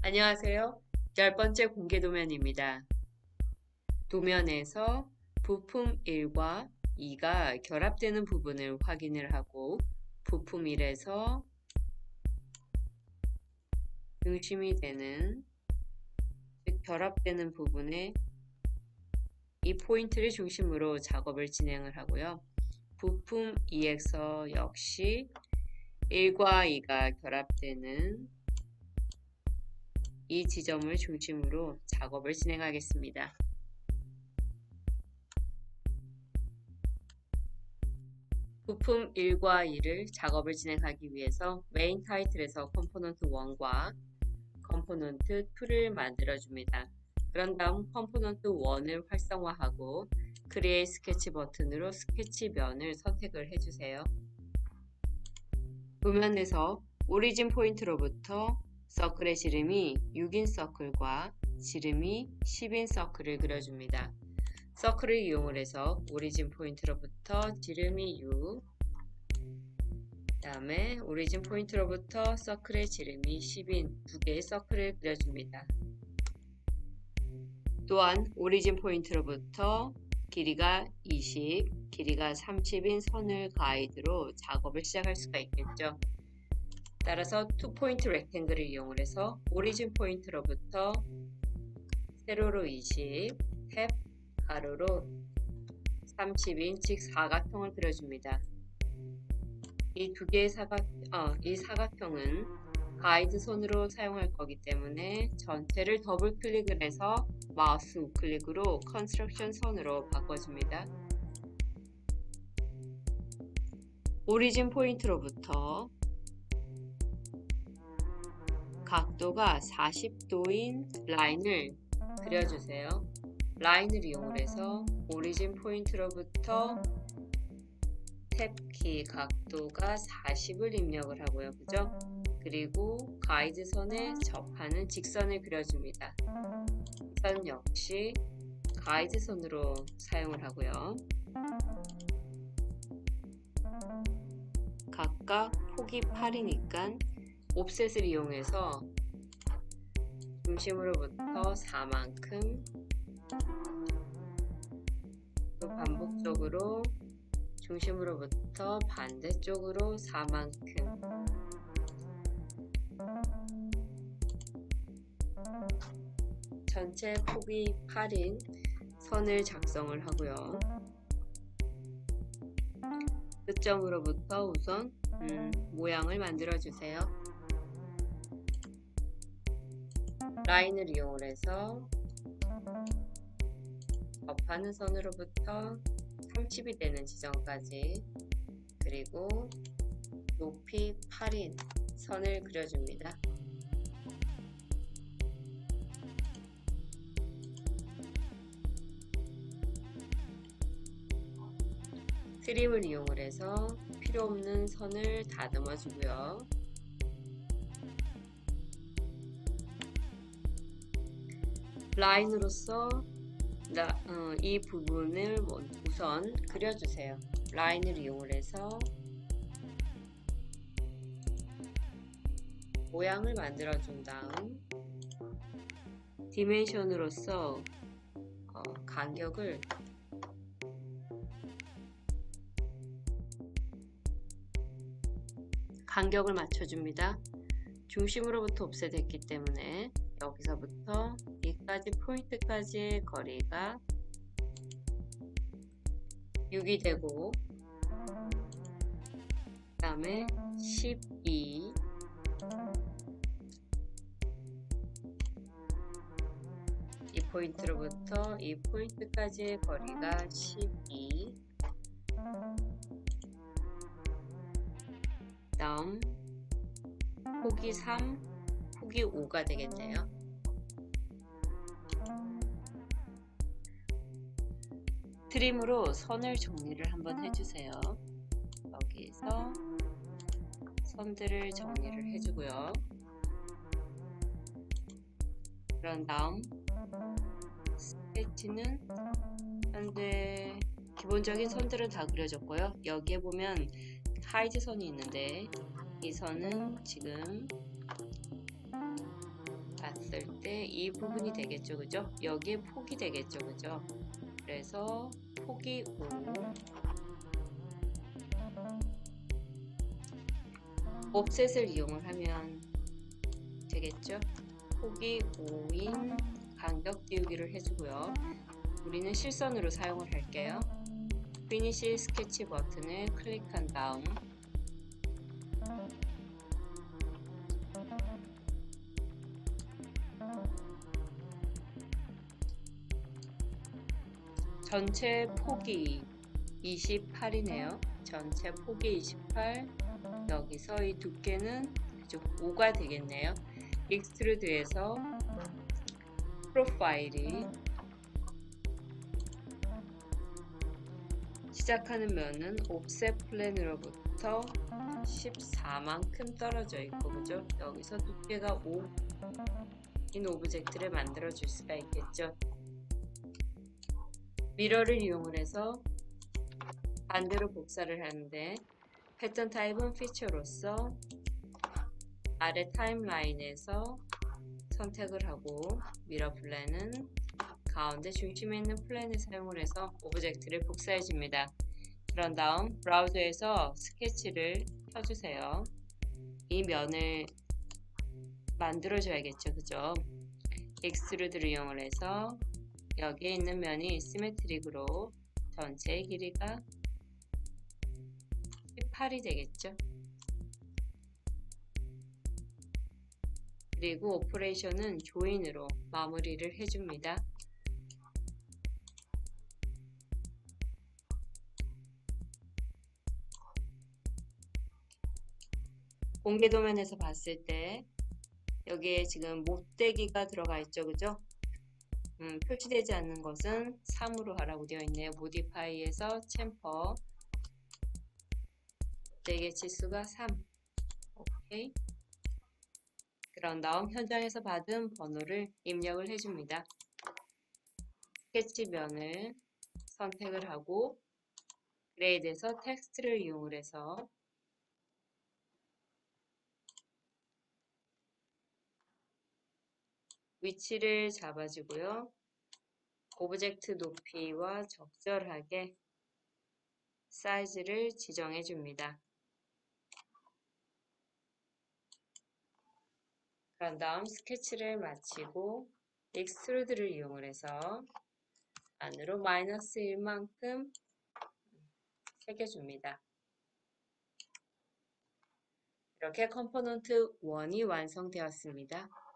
안녕하세요. 열 번째 공개 도면입니다. 도면에서 부품 1과 2가 결합되는 부분을 확인을 하고 부품 1에서 중심이 되는 즉 결합되는 부분에 이 포인트를 중심으로 작업을 진행을 하고요. 부품 2에서 역시 1과 2가 결합되는 이 지점을 중심으로 작업을 진행하겠습니다. 부품 1과 2를 작업을 진행하기 위해서 메인 타이틀에서 컴포넌트 1과 컴포넌트 2를 만들어줍니다. 그런 다음 컴포넌트 1을 활성화하고 크리에이 스케치 버튼으로 스케치 면을 선택을 해주세요. 도면에서 오리진 포인트로부터 서클의 지름이 6인 서클과 지름이 10인 서클을 그려줍니다. 서클을 이용을 해서 오리진 포인트로부터 지름이 6, 그 다음에 오리진 포인트로부터 서클의 지름이 10인 두 개의 서클을 그려줍니다. 또한 오리진 포인트로부터 길이가 20, 길이가 30인 선을 가이드로 작업을 시작할 수가 있겠죠. 따라서 투 포인트 렉탱글을 이용을 해서 오리진 포인트로부터 세로로 20, 탭, 가로로 30인 즉 사각형을 그려줍니다. 이 두 개의 사각, 어, 이 사각형은 가이드 손으로 사용할 거기 때문에 전체를 더블 클릭을 해서 마우스 우클릭으로 컨스트럭션 선으로 바꿔줍니다. 오리진 포인트로부터 각도가 40도인 라인을 그려주세요. 라인을 이용해서 오리진 포인트로부터 탭키 각도가 40을 입력을 하고요. 그죠? 그리고 가이드 선에 접하는 직선을 그려줍니다. 선 역시 가이드 선으로 사용을 하고요. 각각 폭이 8이니까 옵셋을 이용해서 중심으로부터 4만큼 또 반복적으로 중심으로부터 반대쪽으로 4만큼 전체 폭이 8인 선을 작성을 하고요. 끝점으로부터 우선 음, 모양을 만들어 주세요. 라인을 이용해서 접하는 선으로부터 30이 되는 지점까지 그리고 높이 8인 선을 그려줍니다. 트림을 이용을 해서 필요 없는 선을 다듬어 주고요. 라인으로서 라, 어, 이 부분을 우선 그려주세요. 라인을 이용을 해서 모양을 만들어 준 다음 디멘션으로서 어, 간격을 간격을 맞춰줍니다. 중심으로부터 옵셋했기 때문에 여기서부터 여기까지 포인트까지의 거리가 6이 되고 그 다음에 12 이. 포인트로부터 이 포인트까지의 거리가 12 다음 폭이 3, 폭이 5가 되겠네요. 트림으로 선을 정리를 한번 해주세요. 여기서 선들을 정리를 해주고요. 그런 다음 스케치는 현재 기본적인 선들은 다 그려졌고요. 여기에 보면 하이즈 선이 있는데 이 선은 지금 다 했을 때 이 부분이 되겠죠. 그죠? 여기에 폭이 되겠죠. 그죠? 그래서 폭이 5 옵셋을 이용을 하면 되겠죠. 폭이 5인 간격 띄우기를 해주고요. 우리는 실선으로 사용을 할게요. 피니시 스케치 버튼을 클릭한 다음 전체 폭이 28이네요. 전체 폭이 28. 여기서 이 두께는 그죠? 5가 되겠네요. 익스트루드에서 프로파일이 시작하는 면은 옵셋 플랜으로부터 14만큼 떨어져 있고 그죠? 여기서 두께가 5인 오브젝트를 만들어 줄 수가 있겠죠. 미러를 이용을 해서 반대로 복사를 하는데 패턴 타입은 피처로서 아래 타임라인에서 선택을 하고 미러 플랜은 가운데 중심에 있는 플랜을 사용을 해서 오브젝트를 복사해 줍니다. 그런 다음 브라우저에서 스케치를 켜주세요. 이 면을 만들어 줘야겠죠. 그죠? 익스트루드를 이용을 해서 여기에 있는 면이 시메트릭으로 전체의 길이가 18이 되겠죠. 그리고 오퍼레이션은 조인으로 마무리를 해줍니다. 공개 도면에서 봤을 때 여기에 지금 못대기가 들어가 있죠. 그죠? 음, 표시되지 않는 것은 3으로 하라고 되어 있네요. 모디파이에서 챔퍼 대개 치수가 3 오케이 그런 다음 현장에서 받은 번호를 입력을 해줍니다. 스케치면을 선택을 하고 그레이드에서 텍스트를 이용을 해서 위치를 잡아주고요. 오브젝트 높이와 적절하게 사이즈를 지정해 줍니다. 그런 다음 스케치를 마치고 익스트루드를 이용을 해서 안으로 마이너스 1만큼 새겨줍니다. 이렇게 컴포넌트 1이 완성되었습니다.